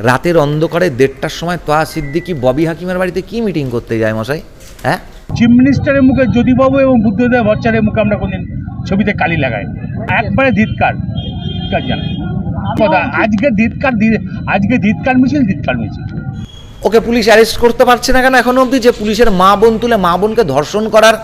রাতের অন্ধকারে দেড়টার সময় তোয়া সিদ্দিকি ববি হাকিমের বাড়িতে কি মিটিং করতে যায় মশাই? হ্যাঁ? চিফ মিনিস্টারের মুখে জ্যোতিবাবু এবং বুদ্ধদেব ভট্টাচার্যের মুখে আমরা কোনদিন ছবিতে কালি লাগাই একবারে ধিৎকার। ধিৎকার জানাই কথা আজকে ধিৎকার আজকে ধিৎকার মিছিল ধিৎকার মিছিল। ওকে পুলিশ অ্যারেস্ট করতে পারছে না কেন? এখনও অবধি যে পুলিশের মা বোন তুলে মা বোনকে ধর্ষণ করার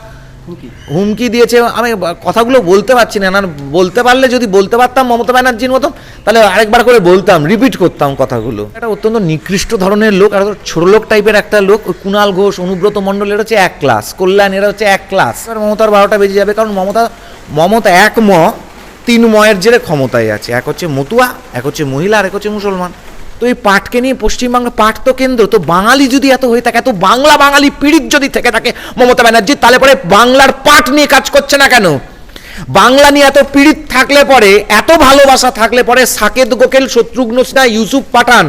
হুমকি? দিয়েছে, আমি কথাগুলো বলতে পারছি না। না বলতে পারলে যদি বলতে পারতাম মমতা ব্যানার্জির মতো তাহলে আরেকবার করে বলতাম রিপিট করতাম কথাগুলো। একটা অত্যন্ত নিকৃষ্ট ধরনের লোক, আর ছোট লোক টাইপের একটা লোক কুণাল ঘোষ, অনুব্রত মণ্ডল, এরা হচ্ছে এক ক্লাস কল্যাণ, এরা হচ্ছে এক ক্লাস আর মমতার বারোটা বেজে যাবে, কারণ মমতা মমতা এক ম, তিন ময়ের জেরে ক্ষমতায় আছে। এক হচ্ছে মতুয়া, এক হচ্ছে মহিলা, আর এক হচ্ছে মুসলমান। তো এই পাটকে নিয়ে পশ্চিমবাংলা পাট তো কেন্দ্র, তো বাঙালি যদি এত হয়ে থাকে, এত বাংলা বাঙালি পীড়িত যদি থেকে থাকে, মমতা ব্যানার্জি, তাহলে পরে বাংলার পাট নিয়ে কাজ করছে না কেন? বাংলা নিয়ে এত পীড়িত থাকলে পরে, এত ভালোবাসা থাকলে পরে সাকেত গোকেল, শত্রুঘ্ন সিনহা, ইউসুফ পাঠান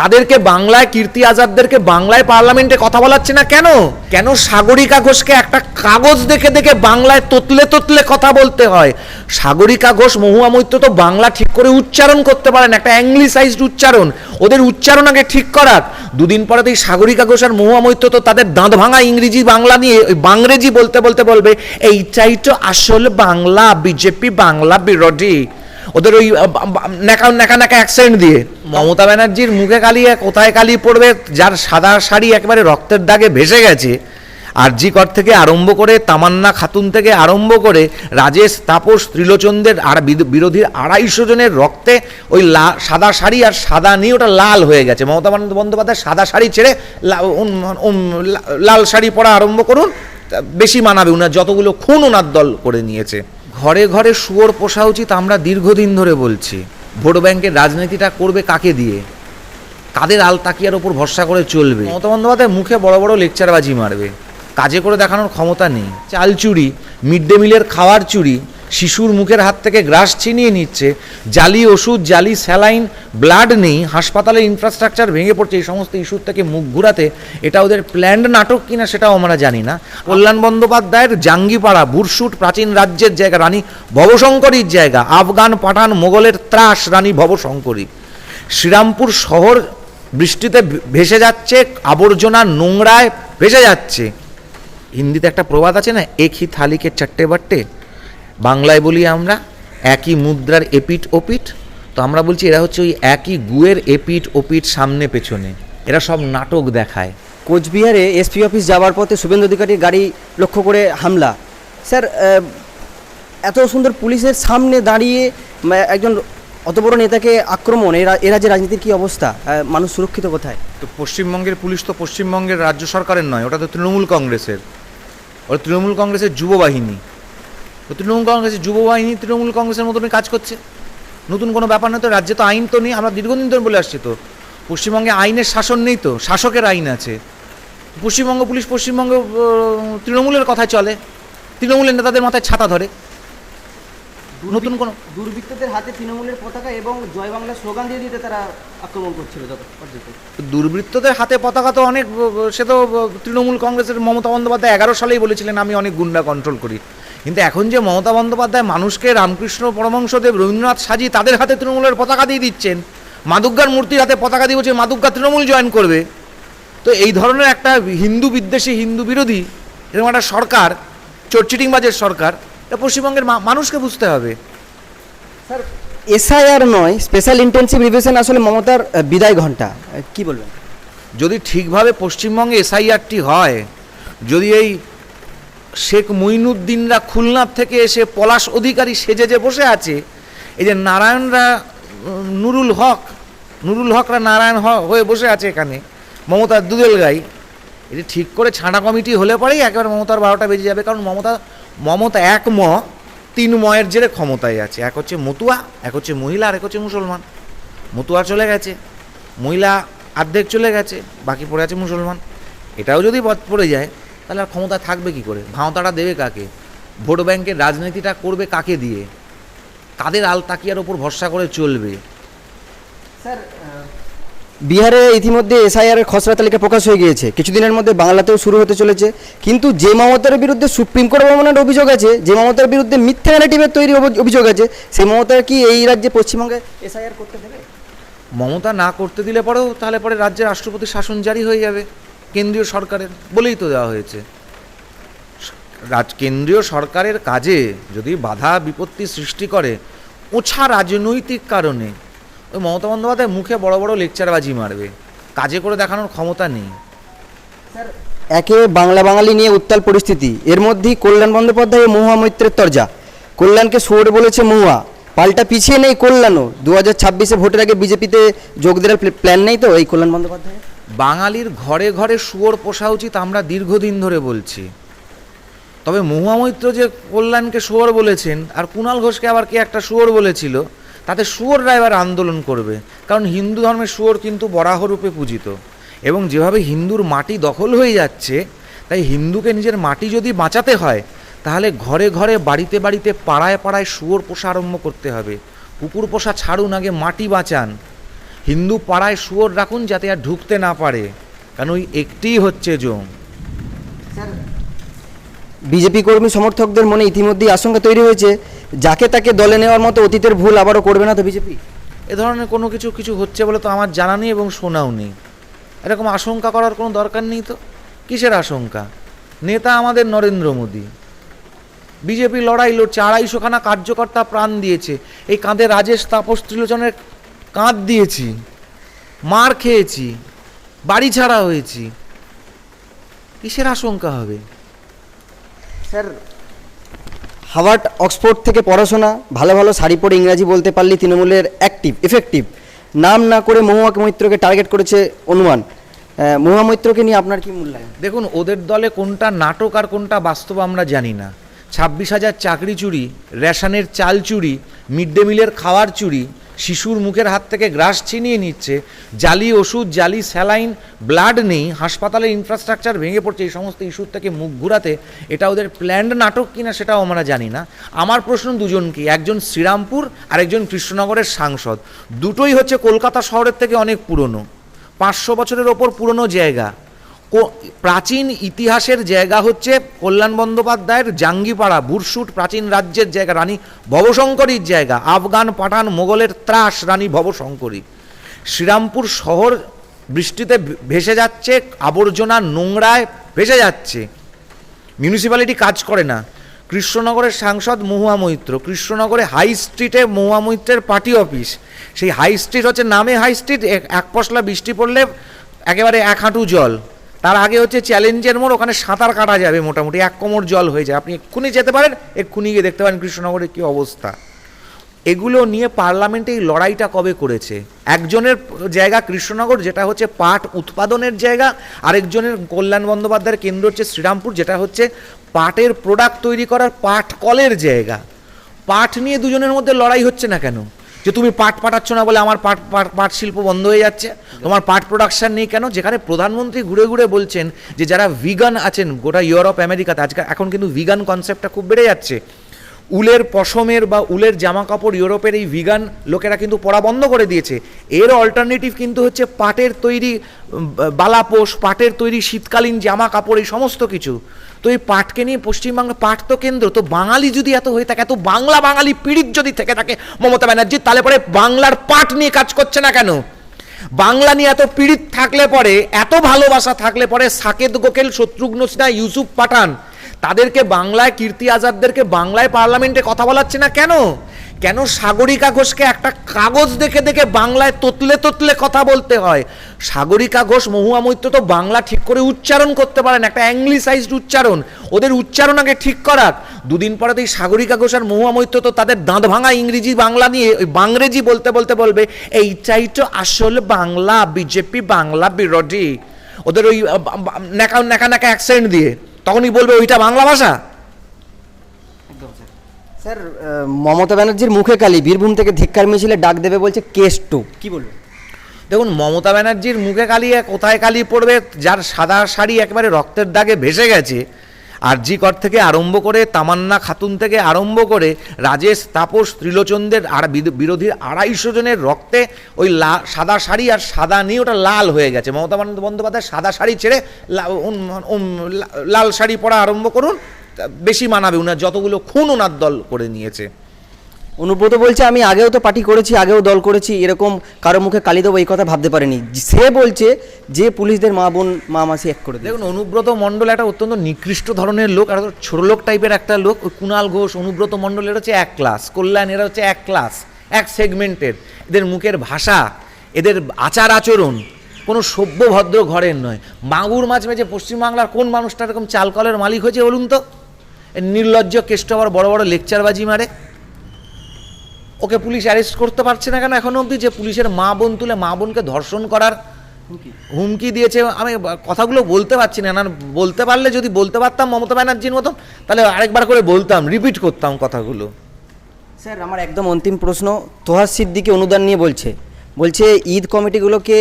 তাদেরকে বাংলায় কীর্তি আজাদদেরকে বাংলায় পার্লামেন্টে কথা বলাচ্ছে না কেন? কেন সাগরিকা ঘোষকে একটা কাগজ দেখে দেখে বাংলায় তোতলে তোতলে কথা বলতে হয়? সাগরিকা ঘোষ, মহুয়া মৈত্র তো বাংলা ঠিক করে উচ্চারণ করতে পারেন, একটা অ্যাংলিসাইজড উচ্চারণ। ওদের উচ্চারণ আগে ঠিক করার। দুদিন পরে এই সাগরিকা ঘোষ আর মহুয়া মৈত্র তো তাদের দাঁত ভাঙা ইংরেজি, বাংলা নিয়ে বাংরেজি বলতে বলতে বলবে, এইটাই তো আসল বাংলা, বিজেপি বাংলা বিরোধী। ওদের ওই নেকা নেকা নেকা অ্যাকসেন্ট দিয়ে। মমতা ব্যানার্জির মুখে কালিয়ে কোথায় কালি পড়বে, যার সাদা শাড়ি একেবারে রক্তের দাগে ভেসে গেছে আরজি কর থেকে আরম্ভ করে তামান্না খাতুন থেকে আরম্ভ করে রাজেশ, তাপস, ত্রিলোচনদের আর বিরোধীর আড়াইশো জনের রক্তে ওই লা, সাদা শাড়ি আর সাদা নিয়ে ওটা লাল হয়ে গেছে। মমতা বন্দ- বন্দ্যোপাধ্যায় সাদা শাড়ি ছেড়ে লাল শাড়ি পরা আরম্ভ করুন বেশি মানাবে উনার যতগুলো খুন ওনার দল করে নিয়েছে। ঘরে ঘরে শুয়োর পোষা উচিত আমরা দীর্ঘদিন ধরে বলছি। ভোট ব্যাংকের রাজনীতিটা করবে কাকে দিয়ে? কাদের আল তাকিয়ার ওপর ভরসা করে চলবে। মমতা বন্দ্যোপাধ্যায় মুখে বড় বড় লেকচারবাজি মারবে। কাজে করে দেখানোর ক্ষমতা নেই। চাল চুরি, মিড ডে মিলের খাওয়ার চুরি শিশুর মুখের হাত থেকে গ্রাস ছিনিয়ে নিচ্ছে, জালি ওষুধ, জালি স্যালাইন, ব্লাড নেই, হাসপাতালের ইনফ্রাস্ট্রাকচার ভেঙে পড়ছে, এই সমস্ত ইস্যুর থেকে মুখ ঘুরাতে এটা ওদের প্ল্যান্ড নাটক কিনা সেটাও আমরা জানি না। কল্যাণ বন্দ্যোপাধ্যায়ের জাঙ্গিপাড়া, বুরশুট প্রাচীন রাজ্যের জায়গা, রানী ভবশঙ্করীর জায়গা, আফগান পাঠান মোগলের ত্রাস, রানী ভবশঙ্করী। শ্রীরামপুর শহর বৃষ্টিতে ভেসে যাচ্ছে, আবর্জনা নোংরায় ভেসে যাচ্ছে। হিন্দিতে একটা প্রবাদ আছে না একই থালিকে চারটে বাট্টে? বাংলায় বলি আমরা একই মুদ্রার এপিট ওপিট তো আমরা বলছি এরা হচ্ছে ওই একই গুয়ের এপিট ওপিট সামনে পেছনে। এরা সব নাটক দেখায়। কোচবিহারে এসপি অফিস যাওয়ার পথে শুভেন্দু অধিকারীর গাড়ি লক্ষ্য করে হামলা। স্যার এত সুন্দর পুলিশের সামনে দাঁড়িয়ে একজন অত বড় নেতাকে আক্রমণ এরা এরা যে রাজনীতির কী অবস্থা? মানুষ সুরক্ষিত কোথায়? তো পশ্চিমবঙ্গের পুলিশ তো পশ্চিমবঙ্গের রাজ্য সরকারের নয় ওটা তো তৃণমূল কংগ্রেসের। ওটা তৃণমূল কংগ্রেসের যুব বাহিনী। তো তৃণমূল কংগ্রেসের যুব বাহিনী তৃণমূল কংগ্রেসের মতনই কাজ করছে। নতুন কোনো ব্যাপার নয় তো রাজ্যে তো আইন তো নেই আমরা দীর্ঘদিন ধরে বলে আসছি তো। পশ্চিমবঙ্গে আইনের শাসন নেই তো শাসকের আইন আছে। পশ্চিমবঙ্গ পুলিশ পশ্চিমবঙ্গ তৃণমূলের কথায় চলে তৃণমূলের নেতাদের মাথায় ছাতা ধরে। নতুন কোনো দুর্বৃত্তদের হাতে তৃণমূলের পতাকা এবং জয় বাংলা স্লোগান দিয়ে দিতে তারা আক্রমণ করছিল যত দুর্বৃত্তদের হাতে পতাকা তো অনেক সে তো তৃণমূল কংগ্রেসের মমতা বন্দ্যোপাধ্যায় এগারো সালেই বলেছিলেন আমি অনেক গুন্ডা কন্ট্রোল করি। কিন্তু এখন যে মমতা বন্দ্যোপাধ্যায় মানুষকে রামকৃষ্ণ পরমংসদেব রবীন্দ্রনাথ সাজিয়ে তাদের হাতে তৃণমূলের পতাকা দিয়ে দিচ্ছেন মাদুগ্গার মূর্তির হাতে পতাকা দিয়ে বলছে মাদুগ্গা তৃণমূল জয়েন করবে। তো এই ধরনের একটা হিন্দু বিদ্বেষী হিন্দু বিরোধী এরকম একটা সরকার চটচিটিংবাজের সরকার এটা পশ্চিমবঙ্গের মানুষকে বুঝতে হবে। স্যার এসআইআর নয় স্পেশাল ইন্টেন্সিভ রিভিশন আসলে মমতার বিদায় ঘণ্টা আহ, কি বলবেন? যদি ঠিকভাবে পশ্চিমবঙ্গে এসআইআরটি হয় যদি এই শেখ মঈনুদ্দিনরা খুলনার থেকে এসে পলাশ অধিকারী সেজে যে বসে আছে, এই যে নারায়ণরা নুরুল হক, নুরুল হকরা নারায়ণ হয়ে বসে আছে এখানে মমতার দুদেল গাই এটি ঠিক করে ছাঁটা কমিটি হলে পরেই একেবারে মমতার বারোটা বেজে যাবে, কারণ মমতা মমতা এক ম, তিন ময়ের জেরে ক্ষমতায় আছে, এক হচ্ছে মতুয়া, এক হচ্ছে মহিলা, আর এক হচ্ছে মুসলমান। মতুয়া চলে গেছে, মহিলা অর্ধেক চলে গেছে, বাকি পড়ে আছে মুসলমান। এটাও যদি পড়ে যায় তাহলে আর ক্ষমতা থাকবে কি করে? ভাঁওতাটা দেবে কাকে? ভোট ব্যাংকের রাজনীতিটা করবে কাকে দিয়ে? কাদের আল তাকিয়ার ওপর ভরসা করে চলবে? স্যার বিহারে ইতিমধ্যে এসআইআর এর খসড়া তালিকা প্রকাশ হয়ে গিয়েছে। কিছুদিনের মধ্যে বাংলাতেও শুরু হতে চলেছে। কিন্তু যে মমতার বিরুদ্ধে সুপ্রিম কোর্ট ভ্রমণের অভিযোগ আছে যে মমতার বিরুদ্ধে মিথ্যা ন্যারেটিভের তৈরি অভিযোগ আছে সেই মমতা কি এই রাজ্যে পশ্চিমবঙ্গে এসআইআর করতে দেবে? মমতা না করতে দিলে পরেও তাহলে পরে রাজ্যের রাষ্ট্রপতি শাসন জারি হয়ে যাবে। কেন্দ্রীয় সরকারের বলেই তো দেওয়া হয়েছে। রাজ, কেন্দ্রীয় সরকারের কাজে যদি বাধা বিপত্তি সৃষ্টি করে, ওছা রাজনৈতিক কারণে ওই মমতা বন্দ্যোপাধ্যায় মুখে বড় বড় লেকচারবাজি মারবে। কাজে করে দেখানোর ক্ষমতা নেই। একে বাংলা বাঙালি নিয়ে উত্তাল পরিস্থিতি। এর মধ্যেই কল্যাণ বন্দ্যোপাধ্যায় মহুয়া মৈত্রের তরজা। কল্যাণকে সোর বলেছে মহুয়া। পাল্টা পিছিয়ে নেই কল্যাণও। দু হাজার ছাব্বিশে ভোটের আগে বিজেপিতে যোগ দেওয়ার প্লে- প্ল্যান নেই তো এই কল্যাণ বন্দ্যোপাধ্যায় বাঙালির ঘরে ঘরে শুয়োর পোষা উচিত আমরা দীর্ঘদিন ধরে বলছি। তবে মহুয়া মৈত্র যে কল্যাণকে শুয়োর বলেছেন, আর কুণাল ঘোষকে আবার কে একটা শুয়োর বলেছিল, তাতে শুয়োররা এবার আন্দোলন করবে, কারণ হিন্দু ধর্মের শুয়োর কিন্তু বরাহরূপে পূজিত। এবং যেভাবে হিন্দুর মাটি দখল হয়ে যাচ্ছে, তাই হিন্দুকে নিজের মাটি যদি বাঁচাতে হয়, তাহলে ঘরে ঘরে বাড়িতে বাড়িতে পাড়ায় পাড়ায় শুয়োর পোষা আরম্ভ করতে হবে। কুকুর পোষা ছাড়ুন, আগে মাটি বাঁচান। হিন্দু পাড়ায় শুয়োর রাখুন যাতে আর ঢুকতে না পারে। কারণ ওই একটিই হচ্ছে জম। বিজেপি কর্মী সমর্থকদের মনে ইতিমধ্যেই আশঙ্কা তৈরি হয়েছে যাকে তাকে দলে নেওয়ার মতো অতীতের ভুল আবারও করবে না তো বিজেপি। এ ধরনের কোনো কিছু কিছু হচ্ছে বলে তো আমার জানা নেই এবং শোনাও নেই। এরকম আশঙ্কা করার কোনো দরকার নেই তো? কিসের আশঙ্কা? নেতা আমাদের নরেন্দ্র মোদী। বিজেপি লড়াই লড়ছে আড়াইশোখানা কার্যকর্তা প্রাণ দিয়েছে। এই কাঁধে রাজেশ তাপস ত্রিলোচনের কাঁধ দিয়েছি মার খেয়েছি বাড়ি ছাড়া হয়েছি। কিসের আশঙ্কা হবে? স্যার হাওয়ার্ড অক্সফোর্ড থেকে পড়াশোনা ভালো ভালো শাড়ি পরে ইংরাজি বলতে পারলে তৃণমূলের অ্যাক্টিভ এফেক্টিভ নাম না করে মহুয়া মৈত্রকে টার্গেট করেছে অনুমান। মহুয়া মৈত্রকে নিয়ে আপনার কি মূল্যায়ন? দেখুন ওদের দলে কোনটা নাটক আর কোনটা বাস্তব আমরা জানি না। ছাব্বিশ হাজার চাকরি চুরি রেশনের চাল চুরি মিড ডে মিলের খাওয়ার চুরি শিশুর মুখের হাত থেকে গ্রাস ছিনিয়ে নিচ্ছে, জালি ওষুধ, জালি স্যালাইন, ব্লাড নেই, হাসপাতালের ইনফ্রাস্ট্রাকচার ভেঙে পড়ছে, এই সমস্ত ইস্যুর থেকে মুখ ঘুরাতে, এটা ওদের প্ল্যান্ড নাটক কিনা সেটাও আমরা জানি না। আমার প্রশ্ন দুজনকে একজন শ্রীরামপুর আর একজন কৃষ্ণনগরের সাংসদ। দুটোই হচ্ছে কলকাতা শহরের থেকে অনেক পুরনো। পাঁচশো বছরের ওপর পুরনো জায়গা। প্রাচীন ইতিহাসের জায়গা হচ্ছে কল্যাণ বন্দ্যোপাধ্যায়ের জাঙ্গিপাড়া, বুরশুট প্রাচীন রাজ্যের জায়গা, রানী ভবশঙ্করীর জায়গা, আফগান পাঠান মোগলের ত্রাস, রানী ভবশঙ্করী। শ্রীরামপুর শহর বৃষ্টিতে ভেসে যাচ্ছে, আবর্জনা নোংরায় ভেসে যাচ্ছে। মিউনিসিপ্যালিটি কাজ করে না। কৃষ্ণনগরের সাংসদ মহুয়া মৈত্র, কৃষ্ণনগরে হাই স্ট্রিটে মহুয়া মৈত্রের পার্টি অফিস। সেই হাই স্ট্রিট হচ্ছে নামে হাই স্ট্রিট এক- পশলা বৃষ্টি পড়লে একেবারে এক হাঁটু জল। তার আগে হচ্ছে চ্যালেঞ্জের মোড়, ওখানে সাঁতার কাটা যাবে মোটামুটি, এক কোমর জল হয়ে যায়। আপনি এক্ষুনি যেতে পারেন, এক্ষুনি গিয়ে দেখতে পারেন কৃষ্ণনগরের কী অবস্থা। এগুলো নিয়ে পার্লামেন্টে এই লড়াইটা কবে করেছে? একজনের জায়গা কৃষ্ণনগর, যেটা হচ্ছে পাট উৎপাদনের জায়গা, আরেকজনের কল্যাণ বন্দ্যোপাধ্যায়ের কেন্দ্র হচ্ছে শ্রীরামপুর, যেটা হচ্ছে পাটের প্রোডাক্ট তৈরি করার পাট কলের জায়গা। পাট নিয়ে দুজনের মধ্যে লড়াই হচ্ছে না কেন? যে তুমি পাট পাঠাচ্ছ না বলে আমার পাট, পাট- শিল্প বন্ধ হয়ে যাচ্ছে। তোমার পাট প্রোডাকশন নেই কেন? যেখানে প্রধানমন্ত্রী ঘুরে ঘুরে বলছেন যে যারা ভিগান আছেন, গোটা ইউরোপ আমেরিকাতে আজকে, এখন কিন্তু ভিগান কনসেপ্টটা খুব বেড়ে যাচ্ছে। উলের পশমের বা উলের জামা কাপড় ইউরোপের এই ভিগান লোকেরা কিন্তু পরা বন্ধ করে দিয়েছে। এর অল্টারনেটিভ কিন্তু হচ্ছে পাটের তৈরি বালাপোষ পাটের তৈরি শীতকালীন জামা কাপড় এই সমস্ত কিছু। তো এই পাটকে নিয়ে পশ্চিমবাংলা পাট তো কেন্দ্র, তো বাঙালি যদি এত হয়ে থাকে, এত বাংলা বাঙালি পীড়িত যদি থেকে থাকে, মমতা ব্যানার্জি তাহলে পরে বাংলার পাট নিয়ে কাজ করছে না কেন? বাংলা নিয়ে এত পীড়িত থাকলে পরে, এত ভালোবাসা থাকলে পরে সাকেত গোকেল, শত্রুঘ্ন সিনহা, ইউসুফ পাঠান তাদেরকে বাংলায় কীর্তি আজাদদেরকে বাংলায় পার্লামেন্টে কথা বলাচ্ছে না কেন? কেন সাগরিকা ঘোষকে একটা কাগজ দেখে দেখে বাংলায় তোতলে তোতলে কথা বলতে হয়? সাগরিকা ঘোষ, মহুয়া মৈত্র তো বাংলা ঠিক করে উচ্চারণ করতে পারেন, একটা অ্যাংলিসাইজড উচ্চারণ। ওদের উচ্চারণ আগে ঠিক করাক। দুদিন পরে তো এই সাগরিকা ঘোষ আর মহুয়া মৈত্র তো তাদের দাঁত ভাঙা ইংরেজি বাংলা নিয়ে, ওই বাংরেজি বলতে বলতে বলবে, এইটাই তো আসল বাংলা, বিজেপি বাংলা বিরোধী। ওদের ওই ন্যাকা ন্যাকা ন্যাকা অ্যাকসেন্ট দিয়ে। তখনই বলবে ওইটা বাংলা ভাষা? স্যার। মমতা ব্যানার্জির মুখে কালি বীরভূম থেকে ধিক্কার মিছিলে ডাক দেবে বলছে কেস টু। কি বলবে দেখুন মমতা ব্যানার্জির মুখে কালি কোথায় কালি পড়বে যার সাদা শাড়ি একেবারে রক্তের দাগে ভেসে গেছে আরজি কর থেকে আরম্ভ করে তামান্না খাতুন থেকে আরম্ভ করে রাজেশ, তাপস, ত্রিলোচনদের আর বিরোধীর আড়াইশো জনের রক্তে ওই লা, সাদা শাড়ি আর সাদা নিয়ে ওটা লাল হয়ে গেছে। মমতা বন্দ- বন্দ্যোপাধ্যায় সাদা শাড়ি ছেড়ে লাল শাড়ি পরা আরম্ভ করুন বেশি মানাবে উনার যতগুলো খুন ওনার দল করে নিয়েছে। অনুব্রত বলছে, আমি আগেও তো পার্টি করেছি, আগেও দল করেছি, এরকম কারও মুখে কালি দেবো, এই কথা ভাবতে পারেনি। সে বলছে যে পুলিশদের মা বোন, মা মাসি এক করে দেখুন, অনুব্রত মণ্ডল একটা অত্যন্ত নিকৃষ্ট ধরনের লোক, আর ছোট লোক টাইপের একটা লোক কুণাল ঘোষ, অনুব্রত মণ্ডল, এরা হচ্ছে এক ক্লাস কল্যাণ, এরা হচ্ছে এক ক্লাস এক সেগমেন্টের এদের মুখের ভাষা, এদের আচার আচরণ কোনো সভ্য ভদ্র ঘরের নয়। মাগুর মাছ মেঝে পশ্চিমবাংলার কোন মানুষটা এরকম চালকলের মালিক হয়েছে বলুন তো? নির্লজ্জ কেষ্ট আবার বড় বড় লেকচারবাজি মারে। ওকে পুলিশ অ্যারেস্ট করতে পারছে না কেন? এখনও অবধি যে পুলিশের মা বোন তুলে মা বোনকে ধর্ষণ করার হুমকি? দিয়েছে আমি কথাগুলো বলতে পারছি না। না বলতে পারলে যদি বলতে পারতাম মমতা ব্যানার্জির মতন তাহলে আরেকবার করে বলতাম রিপিট করতাম কথাগুলো। স্যার আমার একদম অন্তিম প্রশ্ন। তোহার সিদ্দিকে অনুদান নিয়ে বলছে। বলছে ঈদ কমিটিগুলোকে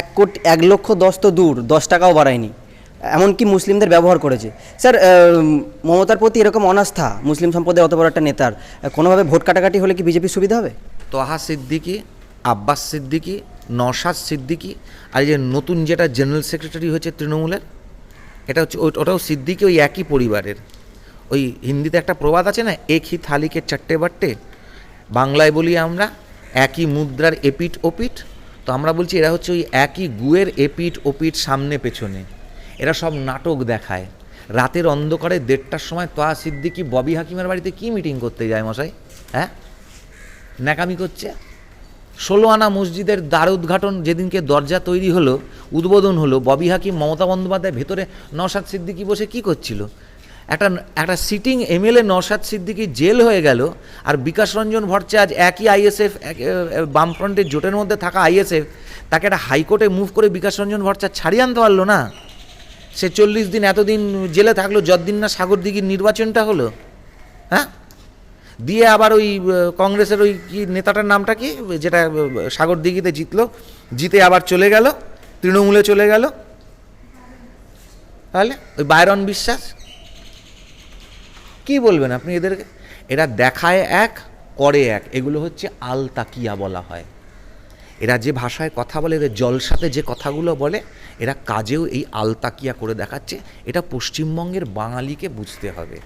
এক কোটি এক লক্ষ দশ তো দূর দশ টাকাও বাড়ায়নি। এমনকি মুসলিমদের ব্যবহার করেছে। স্যার মমতার প্রতি এরকম অনাস্থা মুসলিম সম্প্রদায়ের অত বড় একটা নেতার কোনোভাবে ভোট কাটাকাটি হলে কি বিজেপির সুবিধা হবে? তোহা সিদ্দিকি, আব্বাস সিদ্দিকি নশাদ সিদ্দিকি আর যে নতুন যেটা জেনারেল সেক্রেটারি হয়েছে তৃণমূলের, এটা হচ্ছে ওটাও সিদ্দিকি ওই একই পরিবারের। ওই হিন্দিতে একটা প্রবাদ আছে না এক হি থালিকে চারটে বাট্টে বাংলায় বলি আমরা একই মুদ্রার এপিট ওপিট তো আমরা বলছি এরা হচ্ছে ওই একই গুয়ের এপিট ওপিট সামনে পেছনে। এরা সব নাটক দেখায়। রাতের অন্ধকারে দেড়টার সময় তোয়া সিদ্দিকি, ববি হাকিমের বাড়িতে কি মিটিং করতে যায় মশাই? হ্যাঁ? ন্যাকামি করছে? ষোলো আনা মসজিদের দ্বার উদ্ঘাটন যেদিনকে দরজা তৈরি হলো, উদ্বোধন হলো, ববি হাকিম, মমতা বন্দ্যোপাধ্যায় ভেতরে নওশাদ সিদ্দিকি বসে কি করছিল? একটা একটা sitting MLA Naushad Siddiqui jail হয়ে গেল, আর বিকাশ রঞ্জন ভট্টাচার্য একই আইএসএফ বামফ্রন্টের জোটের মধ্যে থাকা আইএসএফ তাকে একটা হাইকোর্টে মুভ করে বিকাশ রঞ্জন ভট্টাচার্য ছাড়িয়ে আনতে পারল না? সে চল্লিশ দিন এতদিন জেলে থাকল, যতদিন না সাগর দিঘির নির্বাচনটা হলো হ্যাঁ? দিয়ে আবার ওই কংগ্রেসের ওই কি নেতাটার নামটা কি? যেটা সাগর দিঘিতে জিতলো, জিতে আবার চলে গেল, তৃণমূলে চলে গেল। তাহলে ওই বাইরন বিশ্বাস? কি বলবেন আপনি এদেরকে? এরা দেখায় এক, করে এক, এগুলো হচ্ছে আল তাকিয়া বলা হয়। এরা যে ভাষায় কথা বলে, এদের জলসাতে যে কথাগুলো বলে, এরা কাজেও এই আলতাকিয়া করে দেখাচ্ছে। এটা পশ্চিমবঙ্গের বাঙালিকে বুঝতে হবে।